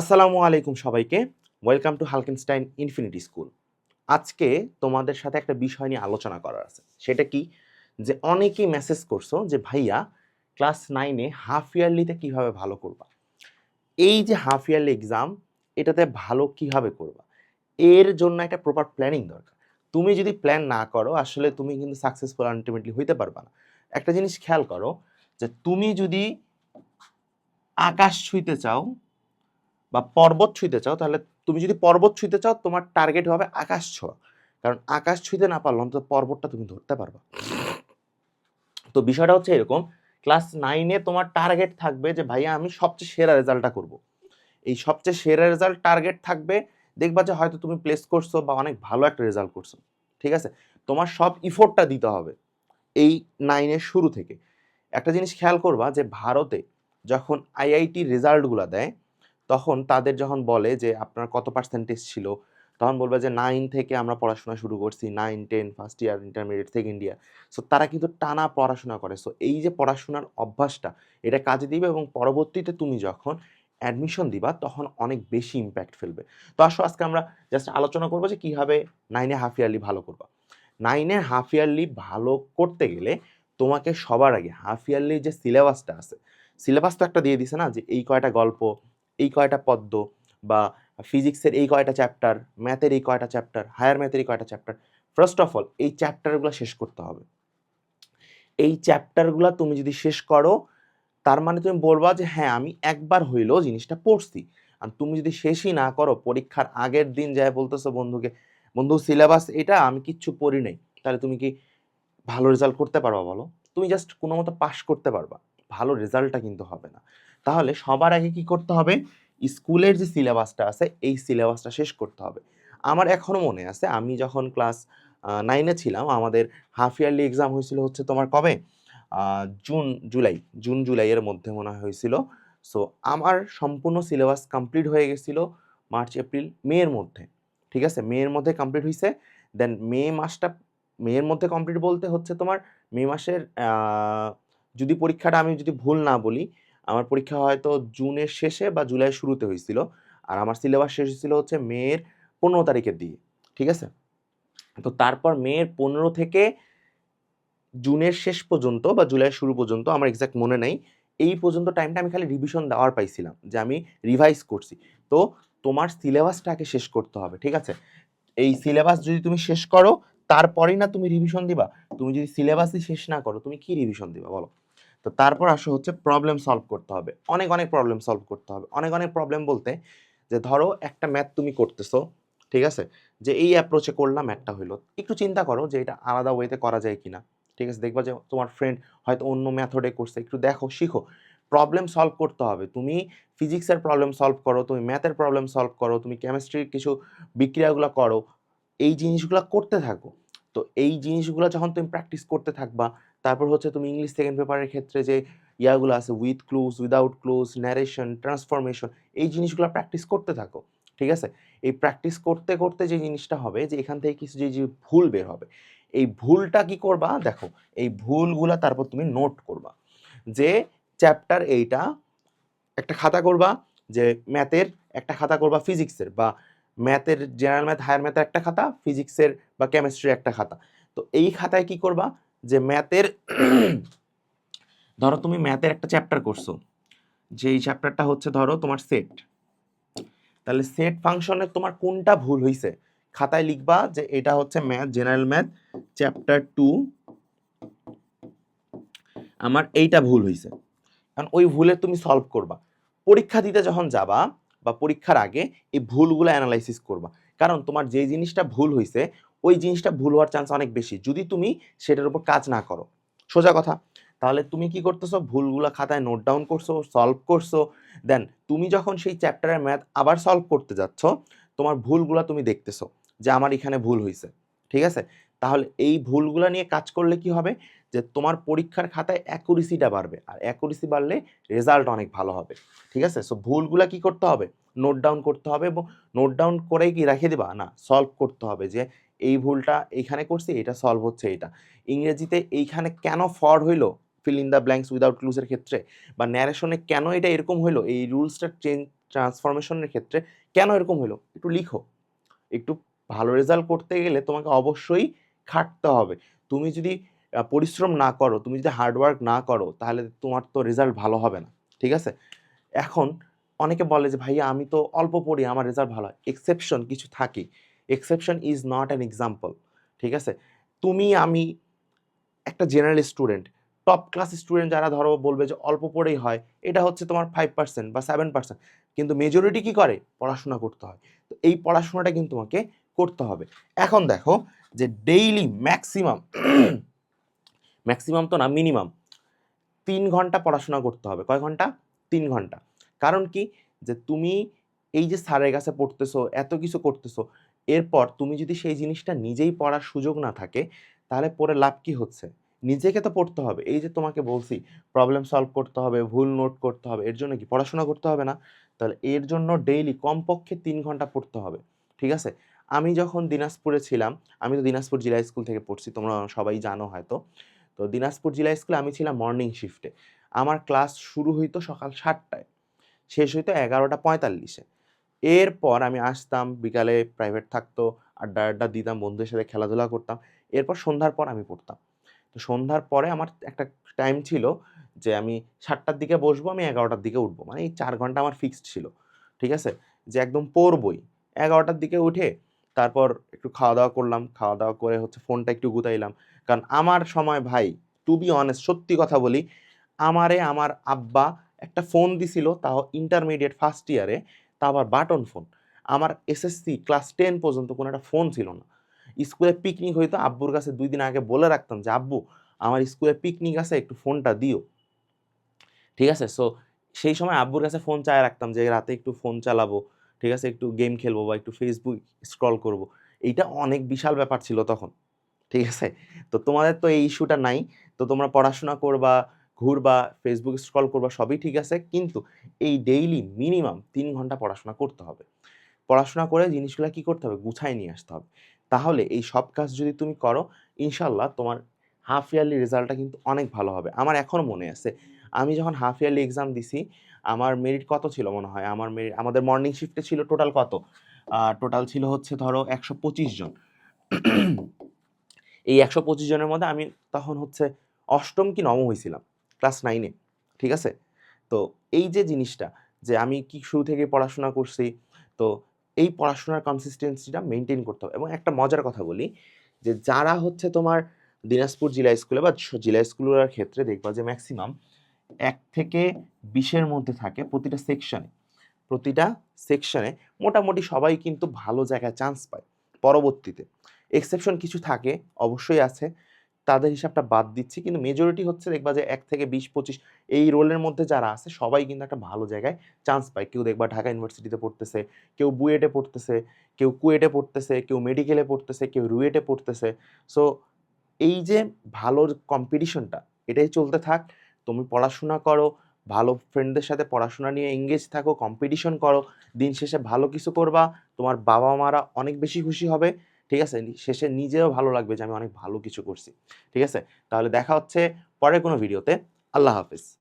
আসসালামু আলাইকুম সবাইকে। ওয়েলকাম টু হালকেনস্টাইন ইনফিনিটি স্কুল আজকে তোমাদের সাথে একটা বিষয় নিয়ে আলোচনা করার আছে। সেটা কি? যে অনেকেই মেসেজ করছ যে, ভাইয়া ক্লাস নাইনে হাফ ইয়ারলিতে কীভাবে ভালো করবা? এই যে হাফ ইয়ারলি এক্সাম এটাতে ভালো কীভাবে করবা? এর জন্য একটা প্রপার প্ল্যানিং দরকার। তুমি যদি প্ল্যান না করো, আসলে তুমি কিন্তু সাকসেসফুল আলটিমেটলি হইতে পারবা না। একটা জিনিস খেয়াল করো যে, তুমি যদি আকাশ ছুঁইতে চাও বা পর্বত ছুঁইতে চাও, তাহলে তুমি যদি পর্বত ছুঁইতে চাও, তোমার টার্গেট হবে আকাশ ছোঁয়া। কারণ আকাশ ছুঁইতে না পারলে অন্তত পর্বতটা তুমি ধরতে পারবা। তো বিষয়টা হচ্ছে এরকম ক্লাস নাইনে তোমার টার্গেট থাকবে যে, ভাইয়া, আমি সবচেয়ে সেরা রেজাল্টটা করব। এই সবচেয়ে সেরা রেজাল্ট টার্গেট থাকবে, দেখবা যে হয়তো তুমি প্লেস করছ বা অনেক ভালো একটা রেজাল্ট করছ। ঠিক আছে? তোমার সব ইফোর্টটা দিতে হবে এই নাইনের শুরু থেকে। একটা জিনিস খেয়াল করবা যে, ভারতে যখন আইআইটি রেজাল্টগুলো দেয় তখন তাদের যখন বলে যে আপনার কত পার্সেন্টেজ ছিল, তখন বলবে যে নাইন থেকে আমরা পড়াশোনা শুরু করছি nine ten first year intermediate second year so তারা কিন্তু টানা পড়াশোনা করে। সো এই যে পড়াশোনার অভ্যাসটা, এটা কাজে দিবে এবং পরবর্তীতে তুমি যখন অ্যাডমিশন দিবা, তখন অনেক বেশি ইম্প্যাক্ট ফেলবে। তো আসো, আজকে আমরা জাস্ট আলোচনা করব যে কীভাবে নাইনে হাফ ইয়ারলি ভালো করবা। নাইনে হাফ ইয়ারলি ভালো করতে গেলে তোমাকে সবার আগে হাফ ইয়ারলি যে সিলেবাসটা আছে সিলেবাস তো একটা দিয়ে দিছে না যে এই কয়টা গল্প এই কয়টা পদ্ম বা ফিজিক্সের এই কয়টা চ্যাপ্টার ম্যাথের এই কয়টা চ্যাপ্টার হায়ার ম্যাথের এই কয়টা চ্যাপ্টার ফার্স্ট অফ অল এই চ্যাপ্টারগুলো শেষ করতে হবে। এই চ্যাপ্টারগুলো তুমি যদি শেষ করো, তার মানে তুমি বলবা যে হ্যাঁ আমি একবার হইলেও জিনিসটা পড়ছি। আর তুমি যদি শেষই না করো, পরীক্ষার আগের দিন যায় বলতেছো বন্ধুকে, বন্ধু সিলেবাস এটা আমি কিচ্ছু পড়ি নাই, তাহলে তুমি কি ভালো রেজাল্ট করতে পারবা বলো? তুমি জাস্ট কোনো মতো পাশ করতে পারবা। ভালো রেজাল্টটা কিন্তু হবে না। তাহলে সবার আগে কি করতে হবে? স্কুলের যে সিলেবাসটা আছে, এই সিলেবাসটা শেষ করতে হবে। আমার এখনও মনে আছে, আমি যখন ক্লাস নাইনে ছিলাম, আমাদের হাফ ইয়ারলি এক্সাম হয়েছিল হচ্ছে তোমার কবে? জুন জুলাই জুন জুলাইয়ের মধ্যে মনে হয় হয়েছিল। সো আমার সম্পূর্ণ সিলেবাস কমপ্লিট হয়ে গেছিল মার্চ এপ্রিল মে এর মধ্যে। ঠিক আছে? মে এর মধ্যে কমপ্লিট হয়েছে দেন মে মাসটা মেয়ের মধ্যে কমপ্লিট বলতে হচ্ছে তোমার মে মাসের যদি পরীক্ষাটা আমি যদি ভুল না বলি আমার পরীক্ষা হয়তো জুনের শেষে বা জুলাই শুরুতে হয়েছিল। আর আমার সিলেবাস শেষ হয়েছিল হচ্ছে মেয়ের পনেরো তারিখের দিকে, ঠিক আছে? তো তারপর মেয়ের পনেরো থেকে জুনের শেষ পর্যন্ত বা জুলাই শুরু পর্যন্ত, আমার এক্সাক্ট মনে নেই, এই পর্যন্ত টাইমটা আমি খালি রিভিশন দেওয়ার পাইছিলাম, যে আমি রিভাইজ করছি। তো তোমার সিলেবাসটাকে শেষ করতে হবে, ঠিক আছে? এই সিলেবাস যদি তুমি শেষ করো, তারপরেই না তুমি রিভিশন দিবা। তুমি যদি সিলেবাসই শেষ না করো, তুমি কি রিভিশন দিবা বলো? তো তারপর আসো হচ্ছে প্রবলেম সলভ করতে হবে। অনেক অনেক প্রবলেম সলভ করতে হবে। অনেক অনেক প্রবলেম বলতে যে ধরো একটা ম্যাথ তুমি করতেছো, ঠিক আছে? যে এই অ্যাপ্রোচে করলাম ম্যাথটা হইল। একটু চিন্তা করো যে এটা আলাদা ওয়েতে করা যায় কি না ঠিক আছে? দেখবা যে তোমার ফ্রেন্ড হয়তো অন্য মেথডে করছে। একটু দেখো, শিখো। প্রবলেম সলভ করতে হবে। তুমি ফিজিক্সের প্রবলেম সলভ করো, তুমি ম্যাথের প্রবলেম সলভ করো, তুমি কেমিস্ট্রির কিছু বিক্রিয়াগুলো করো। এই জিনিসগুলো করতে থাকো। তো এই জিনিসগুলো যখন তুমি প্র্যাকটিস করতে থাকবা তারপর হচ্ছে তুমি ইংলিশ সেকেন্ড পেপারের ক্ষেত্রে যে ইয়াগুলো আছে with clause without clause narration transformation এই জিনিসগুলো প্র্যাকটিস করতে থাকো, ঠিক আছে? এই প্র্যাকটিস করতে করতে যে জিনিসটা হবে যে এখান থেকে কিছু যে ভুল বের হবে, এই ভুলটা কি করবা? দেখো, এই ভুলগুলা তারপর তুমি নোট করবা যে চ্যাপ্টার এইটা একটা খাতা করবা, যে ম্যাথের একটা খাতা করবা ফিজিক্সের বা ম্যাথের জেনারেল ম্যাথ হায়ার ম্যাথের একটা খাতা ফিজিক্সের বা কেমিস্ট্রির একটা খাতা। তো এই খাতায় কি করবা? যে ম্যাথের, ধরো তুমি ম্যাথের একটা চ্যাপ্টার করছ যে এই চ্যাপ্টারটা হচ্ছে ধরো তোমার সেট তাহলে সেট ফাংশনে তোমার কোনটা ভুল হয়েছে খাতায় লিখবা যে এটা হচ্ছে math general math chapter two আমার এইটা ভুল হয়েছে কারণ ওই ভুলের তুমি সলভ করবা। পরীক্ষা দিতে যখন যাবা বা পরীক্ষার আগে এই ভুলগুলো অ্যানালাইসিস করবা। কারণ তোমার যে জিনিসটা ভুল হয়েছে ওই জিনিসটা ভুল হওয়ার চান্স অনেক বেশি। যদি তুমি সেটার উপর কাজ না করো। সোজা কথা, তাহলে তুমি কি করতেছো? ভুলগুলো খাতায় নোট ডাউন করছ সলভ করছ। দেন তুমি যখন সেই চ্যাপ্টারের ম্যাথ আবার সলভ করতে যাচ্ছ, তোমার ভুলগুলো তুমি দেখতেছো যে আমার এখানে ভুল হয়েছে ঠিক আছে? তাহলে এই ভুলগুলো নিয়ে কাজ করলে কি হবে? যে তোমার পরীক্ষার খাতায় অ্যাকুরেসিটা বাড়বে। আর অ্যাকুরেসি বাড়লে রেজাল্ট অনেক ভালো হবে। ঠিক আছে? সো ভুলগুলা কি করতে হবে? নোট ডাউন করতে হবে এবং নোট ডাউন করেই কি রেখে দেবা? না সলভ করতে হবে যে এই ভুলটা এইখানে করছি, এটা সলভ হচ্ছে এটা ইংরেজিতে এইখানে কেন ফর হইল? Fill in the blanks without ক্লুজের ক্ষেত্রে বা ন্যারেশনে কেন এটা এরকম হইল? এই রুলসটা চেঞ্জ ট্রান্সফরমেশনের ক্ষেত্রে কেন এরকম হলো একটু লিখো। একটু ভালো রেজাল্ট করতে গেলে তোমাকে অবশ্যই খাটতে হবে। তুমি যদি পরিশ্রম না করো, তুমি যদি হার্ডওয়ার্ক না করো, তাহলে তোমার তো রেজাল্ট ভালো হবে না। ঠিক আছে? এখন অনেকে বলে যে, ভাইয়া, আমি তো অল্প পড়ি, আমার রেজাল্ট ভালো হয়। এক্সেপশন কিছু থাকে exception is not an example ঠিক আছে? তুমি, আমি একটা general student top class student যারা ধরো বলবে যে অল্প পড়েই হয়, এটা হচ্ছে তোমার ফাইভ পার্সেন্ট বা সেভেন পার্সেন্ট কিন্তু মেজরিটি কি করে? পড়াশোনা করতে হয়। তো এই পড়াশোনাটা কিন্তু তোমাকে করতে হবে। এখন দেখো যে ডেইলি ম্যাক্সিমাম ম্যাক্সিমাম তো না মিনিমাম তিন ঘণ্টা পড়াশোনা করতে হবে। কয় ঘণ্টা? তিন ঘণ্টা। কারণ কি? যে তুমি এই যে স্যারের কাছে পড়তেছো, এত কিছু করতেছো এরপর তুমি যদি সেই জিনিসটা নিজেই পড়ার সুযোগ না থাকে, তাহলে পড়ে লাভ কি হচ্ছে? নিজেকে তো পড়তে হবে। এই যে তোমাকে বলছি প্রবলেম সলভ করতে হবে, ভুল নোট করতে হবে, এর জন্য কি পড়াশোনা করতে হবে না? তাহলে এর জন্য ডেইলি কমপক্ষে তিন ঘণ্টা পড়তে হবে। ঠিক আছে? আমি যখন দিনাজপুরে ছিলাম, আমি তো দিনাজপুর জেলা স্কুল থেকে পড়ছি, তোমরা সবাই জানো হয়তো। তো দিনাজপুর জেলা স্কুলে আমি ছিলাম মর্নিং শিফটে আমার ক্লাস শুরু হইতো সকাল সাতটায়, শেষ হইতো এগারোটা পঁয়তাল্লিশে। এরপর আমি আসতাম, বিকালে প্রাইভেট থাকতো, আড্ডা আড্ডা দিতাম, বন্ধুদের সাথে খেলাধুলা করতাম। এরপর সন্ধ্যার পর আমি পড়তাম। তো সন্ধ্যার পরে আমার একটা টাইম ছিল যে আমি সাতটার দিকে বসবো, আমি এগারোটার দিকে উঠবো। মানে এই চার ঘণ্টা আমার ফিক্সড ছিল। ঠিক আছে? যে একদম পড়বই। এগারোটার দিকে উঠে তারপর একটু খাওয়া দাওয়া করলাম। খাওয়া দাওয়া করে হচ্ছে ফোনটা একটু গুতাইলাম। কারণ আমার সময় ভাই টু বি অনেস্ট সত্যি কথা বলি, আমারে আমার আব্বা একটা ফোন দিছিল, তাও ইন্টারমিডিয়েট ফার্স্ট ইয়ারে তা আবার বাটন ফোন আমার এসএসসি ক্লাস টেন পর্যন্ত কোনো একটা ফোন ছিল না। স্কুলে পিকনিক হইতো, আব্বুর কাছে দুই দিন আগে বলে রাখতাম যে, আব্বু, আমার স্কুলে পিকনিক আছে, একটু ফোনটা দিও। ঠিক আছে? সো সেই সময় আব্বুর কাছে ফোন চায় রাখতাম যে, রাতে একটু ফোন চালাবো, ঠিক আছে? একটু গেম খেলব বা একটু ফেসবুক স্ক্রল করব। এইটা অনেক বিশাল ব্যাপার ছিল তখন। ঠিক আছে? তো তোমাদের তো এই ইস্যুটা নাই। তো তোমরা পড়াশোনা করবা ঘুরবা ফেসবুক স্ক্রল করবা, সবই ঠিক আছে, কিন্তু এই ডেইলি মিনিমাম তিন ঘণ্টা পড়াশোনা করতে হবে। পড়াশোনা করে জিনিসগুলো কি করতে হবে? গুছায় নিয়ে আসতে হবে। তাহলে এই সব কাজ যদি তুমি করো ইনশাল্লাহ তোমার হাফ ইয়ারলি রেজাল্টটা কিন্তু অনেক ভালো হবে। আমার এখনও মনে আছে, আমি যখন হাফ ইয়ারলি এক্সাম দিছি, আমার মেরিট কত ছিল মনে হয়? আমার মেরিট আমাদের মর্নিং শিফটে ছিল টোটাল কত? টোটাল ছিল হচ্ছে ধরো একশো পঁচিশ জন। এই একশো পঁচিশ জনের মধ্যে আমি তখন হচ্ছে অষ্টম কি নবম হয়েছিলাম ক্লাস নাইনে ঠিক আছে? তো এই যে জিনিসটা যে আমি কি শুরু থেকে পড়াশোনা করছি, তো এই পড়াশোনার কনসিস্টেন্সিটা মেনটেন করতে হবে। এবং একটা মজার কথা বলি, যে যারা হচ্ছে তোমার দিনাজপুর জেলা স্কুলে বা জেলা স্কুলের ক্ষেত্রে দেখবা যে ম্যাক্সিমাম এক থেকে বিশের মধ্যে থাকে প্রতিটা সেকশনে প্রতিটা সেকশনে মোটামুটি সবাই কিন্তু ভালো জায়গায় চান্স পায় পরবর্তীতে। এক্সেপশন কিছু থাকে, অবশ্যই আছে। তাদের হিসাবটা বাদ দিচ্ছি। কিন্তু মেজরিটি হচ্ছে দেখবা যে এক থেকে বিশ, পঁচিশ এই রোলের মধ্যে যারা আছে, সবাই কিন্তু একটা ভালো জায়গায় চান্স পায়। কেউ দেখবা ঢাকা ইউনিভার্সিটিতে পড়তেছে, কেউ বুয়েটে পড়তেছে, কেউ কুয়েটে পড়তেছে, কেউ মেডিকেলে পড়তেছে, কেউ রুয়েটে পড়তেছে। সো এই যে ভালো কম্পিটিশনটা এটাই চলতে থাক। তুমি পড়াশোনা করো, ভালো ফ্রেন্ডদের সাথে পড়াশোনা নিয়ে এঙ্গেজ থাকো কম্পিটিশন করো, দিন শেষে ভালো কিছু করবা, তোমার বাবা মারা অনেক বেশি খুশি হবে। ঠিক আছে? শেষে নিজেও ভালো লাগবে যে আমি অনেক ভালো কিছু করছি। ঠিক আছে? তাহলে দেখা হচ্ছে পরের কোনো ভিডিওতে আল্লাহ হাফিজ।